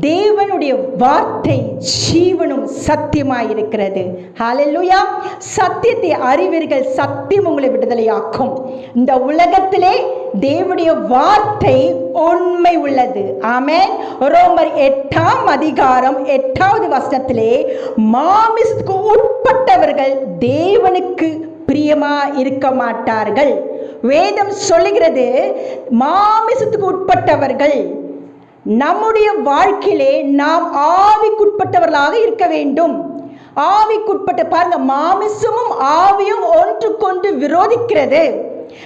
தேவனுடைய வார்த்தை ஜீவனும் சத்தியமாக இருக்கிறது ஹalleluya சத்தியத்தை அறிவீர்கள் சத்தியம் உங்களை விடுதலையாக்கும். இந்த உலகத்திலே தேவனுடைய வார்த்தை உண்மை உள்ளது. ஆமேன் ரோமர் எட்டாம் அதிகாரம் எட்டாவது வசனத்திலே மாமிசத்துக்கு உட்பட்டவர்கள் தேவனுக்கு பிரியமா இருக்க மாட்டார்கள். வேதம் சொல்லுகிறது மாமிசத்துக்கு உட்பட்டவர்கள் நம்முடைய வாழ்க்கையிலே நாம் ஆவிக்குட்பட்டவர்களாக இருக்க வேண்டும். ஆவிக்குட்பட்ட பாருங்க மாமிசமும் ஆவியும் ஒன்றுக்கொண்டு விரோதிக்கிறது.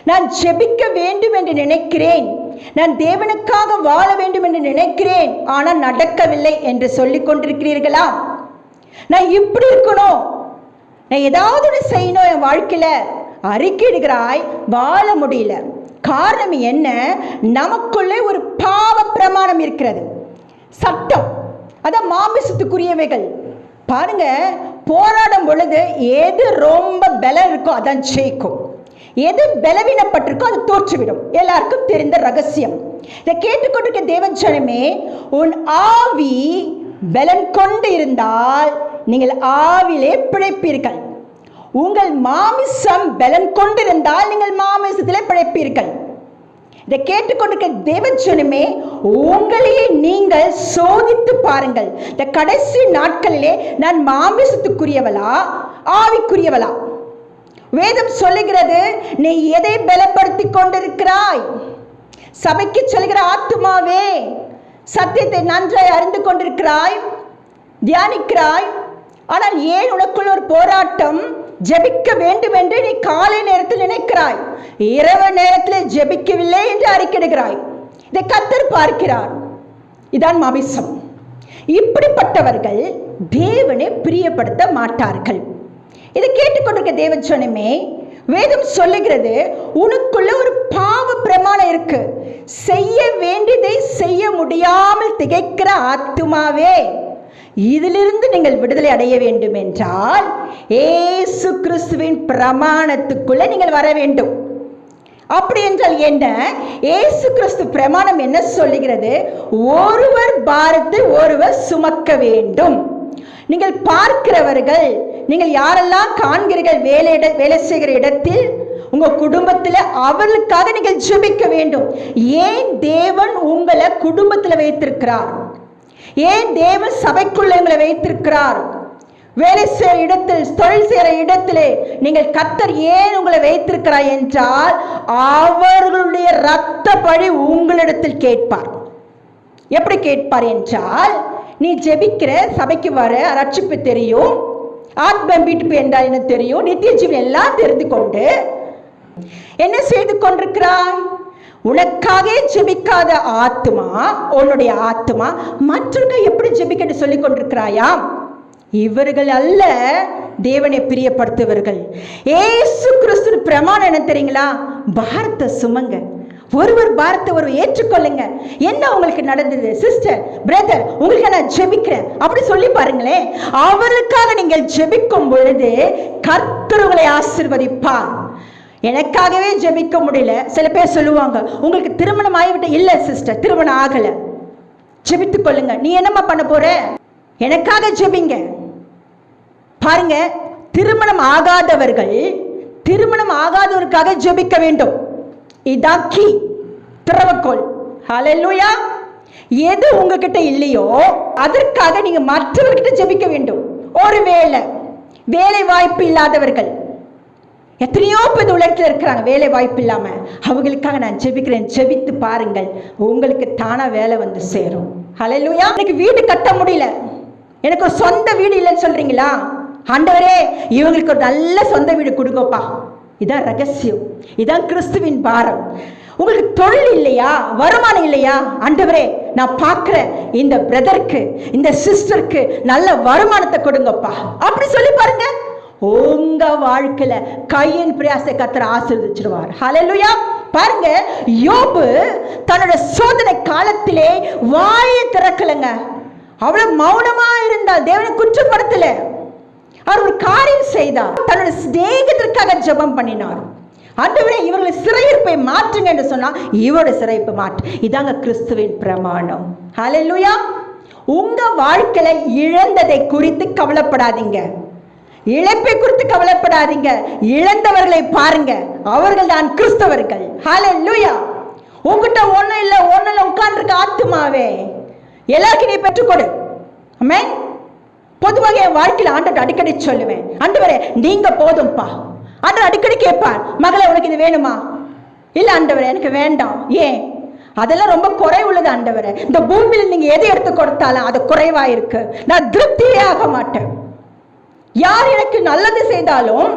நான் ஜெபிக்க வேண்டும் என்று நினைக்கிறேன். நான் தேவனுக்காக வாழ வேண்டும் என்று நினைக்கிறேன். ஆனால் நடக்கவில்லை என்று சொல்லிக் கொண்டிருக்கிறீர்களா? நான் இப்படி இருக்கணும். நான் ஏதாவது ஒன்று செய்யணும் என் வாழ்க்கையில. அறிக்கையிடுகிறாய் வாழ முடியல. காரணம் என்ன? நமக்குள்ளே ஒரு பாவ பிரமாணம் இருக்கிறது. சட்டம். அதான் மாமிசத்துக்குரியவைகள். பாருங்க போராடும் பொழுது எது ரொம்ப பலம் இருக்கோ அதான் ஜெயிக்கும். எது பலவீனப்பட்டிருக்கோ அது தோற்றுவிடும். எல்லாருக்கும் தெரிந்த ரகசியம். இதை கேட்டுக்கொண்டிருக்க தேவஞ்சனமே உன் ஆவி பலன் கொண்டு இருந்தால் நீங்கள் ஆவிலே பிழைப்பீர்கள். உங்கள் மாமிசம் பலன் கொண்டிருந்தால் நீங்கள் மாமிசத்திலே பிழைப்பீர்கள். இதை கேட்டுக்கொண்டிருக்க தேவஜனமே உங்களையே நீங்கள் சோதித்து பாருங்கள். இந்த கடைசி நாட்களிலே நான் மாமிசத்துக்குரியவளா ஆவிக்குரியவளா? வேதம் சொல்லுகிறது நீ எதை பலப்படுத்தி கொண்டிருக்கிறாய்? சபைக்கு சொல்கிற ஆத்துமாவே சத்தியத்தை நன்றாய் அறிந்து கொண்டிருக்கிறாய் தியானிக்கிறாய். ஆனால் ஏன் உனக்குள் ஒரு போராட்டம்? ஜெபிக்க வேண்டும் என்று நீ காலை நேரத்தில் நினைக்கிறாய். இரவு நேரத்தில் ஜெபிக்கவில்லை என்று அறிக்கிடுகிறாய் இதை கத்தர் பார்க்கிறார். இதான் மாமிசம். இப்படிப்பட்டவர்கள் தேவனை பிரியப்படுத்த மாட்டார்கள். இதை கேட்டுக்கொண்டிருக்க தேவச்சனமே வேதம் சொல்லுகிறது உனக்குள்ள ஒரு பாவ பிரமாணம் இருக்கு. செய்ய வேண்டியதை செய்ய முடியாமல் திகைக்கிற ஆத்துமாவே. இதிலிருந்து நீங்கள் விடுதலை அடைய வேண்டும் என்றால் ஏசு கிறிஸ்துவின் பிரமாணத்துக்குள்ள நீங்கள் வர வேண்டும். அப்படி என்றால் என்ன? ஏசு கிறிஸ்து பிரமாணம் என்ன சொல்லுகிறது? ஒருவர் பாரத்தை ஒருவர் சுமக்க வேண்டும். நீங்கள் பார்க்கிறவர்கள் நீங்கள் யாரெல்லாம் காண்கிறீர்கள் வேலை இட வேலை செய்கிற இடத்தில் உங்க குடும்பத்தில் அவர்களுக்காக நீங்கள் ஜெபிக்க வேண்டும். ஏன் தேவன் உங்களை குடும்பத்தில் வைத்திருக்கிறார்? ஏன் தேவன் சபைக்குள்ள எங்களை வைத்திருக்கிறார்? வேலை செய்கிற இடத்தில் தொழில் செய்கிற இடத்திலே நீங்கள் கத்தர் ஏன் உங்களை வைத்திருக்கிறார் என்றால் அவர்களுடைய இரத்த பழி உங்களிடத்தில் கேட்பார். எப்படி கேட்பார் என்றால் நீ ஜெபிக்கிற சபைக்கு வர ரட்சிப்பு தெரியும் ஆத்ம மீட்பு என்றால் என்ன தெரியும் நித்திய ஜீவன் எல்லாம் தெரிந்து கொண்டு என்ன செய்து கொண்டிருக்கிறாய்? உனக்காக ஜெபிக்காத ஆத்மா உன்னுடைய ஆத்மா மற்றவங்க எப்படி ஜெபிக்கன்னு சொல்லி கொண்டிருக்கிறாயா? இவர்கள் அல்ல தேவனை பிரியப்படுத்துவர்கள் ஏசு கிறிஸ்து பிரமாணம் என்ன தெரியுங்களா? பாரத்தை சுமங்க. ஒருவர் பாரத்தை ஒரு ஏற்றுக்கொள்ளுங்க. என்ன உங்களுக்கு நடந்தது? சிஸ்டர் பிரதர் உங்களுக்கு நான் ஜெபிக்கிறேன். அப்படி சொல்லி பாருங்களேன். அவருக்காக நீங்கள் ஜெபிக்கும் பொழுது கர்த்தர் உங்களை ஆசிர்வதிப்பார். எனக்காகவே ஜெபிக்க முடியல. சில பேர் சொல்லுவாங்க உங்களுக்கு திருமணம் ஆகிவிட்டு இல்லை சிஸ்டர் திருமணம் ஆகலை. ஜெபித்துக் கொள்ளுங்க. நீ என்னம்மா பண்ண போற? எனக்காக ஜெபிங்க. பாருங்க திருமணம் ஆகாதவர்கள் திருமணம் ஆகாதவருக்காக ஜெபிக்க வேண்டும். இதான் கி திறவக்கோள் ஹalleluya எது உங்ககிட்ட இல்லையோ அதற்காக நீங்க மற்றவர்கிட்ட ஜெபிக்க வேண்டும். ஒருவேளை வேலை வாய்ப்பு இல்லாதவர்கள் எத்தனையோ பேர் உலகத்தில் இருக்கிறாங்க வேலை வாய்ப்பு இல்லாமல் அவங்களுக்காக நான் ஜெபிக்கிறேன் ஜெபித்து பாருங்கள். உங்களுக்கு தானாக வேலை வந்து சேரும். ஹalleluya எனக்கு வீடு கட்ட முடியல. எனக்கு ஒரு சொந்த வீடு இல்லைன்னு சொல்றீங்களா? ஆண்டவரே இவங்களுக்கு ஒரு நல்ல சொந்த வீடு கொடுங்கப்பா. இதான் ரகசியம். இதான் கிறிஸ்துவின் பாரம். உங்களுக்கு தொழில் இல்லையா? வருமானம் இல்லையா? ஆண்டவரே நான் பார்க்குற இந்த பிரதருக்கு இந்த சிஸ்டருக்கு நல்ல வருமானத்தை கொடுங்கப்பா. அப்படி சொல்லி பாருங்க. உங்க வாழ்க்கையில கையின் பிரயாசை கத்திர ஆசீர்வதிச்சிருவார். ஹலலுயா பாருங்க யோபு தன்னோட சோதனை காலத்திலே வாயை திறக்கலைங்க. அவ்வளவு மௌனமா இருந்தால் தேவனை குற்றப்படுத்தல. அவர் ஒரு காரியம் செய்தார். தன்னோட சிநேகத்திற்காக ஜெபம் பண்ணினார். ஆண்டவரே இவர்களை சிறையிருப்பை மாற்றுங்க என்று சொன்னா இவரோட சிறையிருப்பு மாற்று. இதாங்க கிறிஸ்துவின் பிரமாணம். ஹalleluya உங்க வாழ்க்கையில இழந்ததை குறித்து கவலைப்படாதீங்க. இழப்பை குறித்து கவலைப்படாதீங்க. இழந்தவர்களை பாருங்க. அவர்கள் தான் கிறிஸ்தவர்கள். ஹalleluya உங்ககிட்ட ஒன்றும் இல்லை ஒன்றும் இல்லை உட்கார்ந்துருக்க ஆத்துமாவே. எல்லாருக்கும் நீ பெற்றுக்கொடு ஆமே பொதுவாக என் வாழ்க்கையில் ஆண்டவர் அடிக்கடி சொல்லுவேன். ஆண்டவரே நீங்க போதும்ப்பா ஆண்டவர் அடிக்கடி கேட்பார் மகளே உனக்கு இது வேணுமா? இல்ல ஆண்டவரே எனக்கு வேண்டாம். ஏன்? அதெல்லாம் ரொம்ப குறை உள்ளது ஆண்டவரே. இந்த பூமியில் நீங்க எதை எடுத்து கொடுத்தாலும் அது குறைவா இருக்கு. நான் திருப்தியே ஆக மாட்டேன். யார் எனக்கு நல்லது செய்தாலும்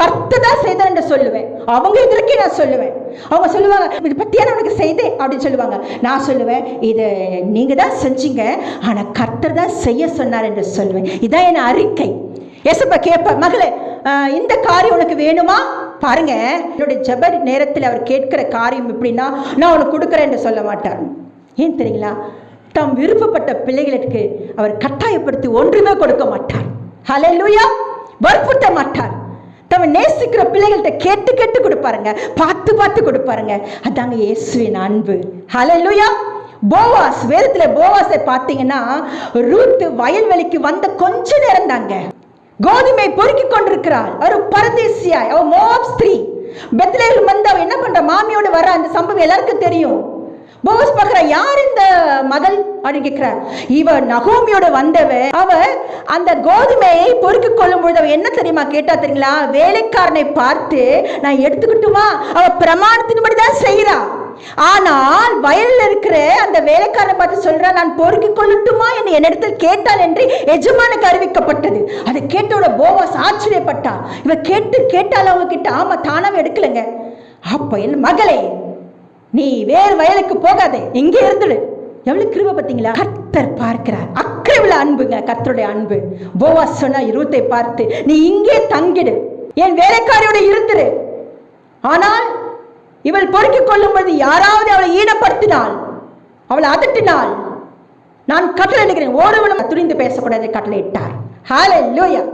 கர்த்ததான் செய்தார் என்று சொல்லுவேன். அவங்க இதற்கே நான் சொல்லுவேன். அவங்க சொல்லுவாங்க இது பத்தியா நான் உனக்கு செய்தேன்? அப்படின்னு சொல்லுவாங்க. நான் சொல்லுவேன் இது நீங்க தான் செஞ்சீங்க ஆனா கர்த்தர் தான் செய்ய சொன்னார் என்று சொல்லுவேன். இதான் என் அறிக்கை. எசப்ப கேட்ப மகளே இந்த காரியம் உனக்கு வேணுமா? பாருங்க என்னுடைய ஜப நேரத்தில் அவர் கேட்கிற காரியம் எப்படின்னா நான் உனக்கு கொடுக்குறேன் என்று சொல்ல மாட்டார். ஏன் தெரியுங்களா? தம் விருப்பப்பட்ட பிள்ளைகளுக்கு அவர் கட்டாயப்படுத்தி ஒன்றுமே கொடுக்க மாட்டார். ஹalleluya வற்புறுத்த மாட்டார். தம் நேசிக்கிற பிள்ளைகள்கிட்ட கேட்டு கேட்டு கொடுப்பாருங்க. பார்த்து பார்த்து கொடுப்பாருங்க. அதாங்க இயேசுவின் அன்பு. ஹalleluya போவாஸ் வேதத்துல போவாஸை பார்த்தீங்கன்னா ரூத்து வயல்வெளிக்கு வந்த கொஞ்ச நேரம் தாங்க கோதுமை பொறுக்கி கொண்டிருக்கிறாள். ஒரு பரதேசியாய் அவ மோப் ஸ்திரீ. பெத்லேயில் வந்து அவ என்ன பண்ற? மாமியோடு வர அந்த சம்பவம் எல்லாருக்கும் தெரியும். போஸ் பார்க்குற யார் இந்த மகள் அப்படின்னு கேட்கிறார் இவ நகோமியோட வந்தவ அவ அந்த கோதுமையை பொறுக்கிக் கொள்ளும் பொழுது அவ என்ன தெரியுமா கேட்டா தெரியுங்களா? வேலைக்காரனை பார்த்து நான் எடுத்துக்கிட்டுமா அவ பிரமாணத்தின்படி தான் செய்யறா ஆனால் வயல்ல இருக்கிற அந்த வேலைக்காரனை பார்த்து சொல்றா நான் பொறுக்கி கொள்ளட்டுமா? என்று என்னிடத்தில் கேட்டாள் என்று எஜமானுக்கு அறிவிக்கப்பட்டது. அதை கேட்டோட போவாஸ் ஆச்சரியப்பட்டா இவ கேட்டு கேட்டால் அவங்க கிட்ட ஆமா தானாவே எடுக்கலங்க. அப்ப என் மகளே நீ வேறு வயலுக்கு போகாதே இங்கே இருந்துடு எவ்வளவு கிருப பார்த்தீங்களா? கர்த்தர் பார்க்கிறார். அக்கறைவுள்ள அன்புங்க கர்த்தருடைய அன்பு. போவா சொன்ன இருவத்தை பார்த்து நீ இங்கே தங்கிடு. என் வேலைக்காரியோட இருந்துரு. ஆனால் இவள் பொறுக்கிக் கொள்ளும்போது யாராவது அவளை ஈனப்படுத்தினாள் அவளை அதட்டினாள் நான் கட்டளை நினைக்கிறேன் ஓடுவனும் துணிந்து பேசக்கூடாது கட்டளை இட்டார் லோயா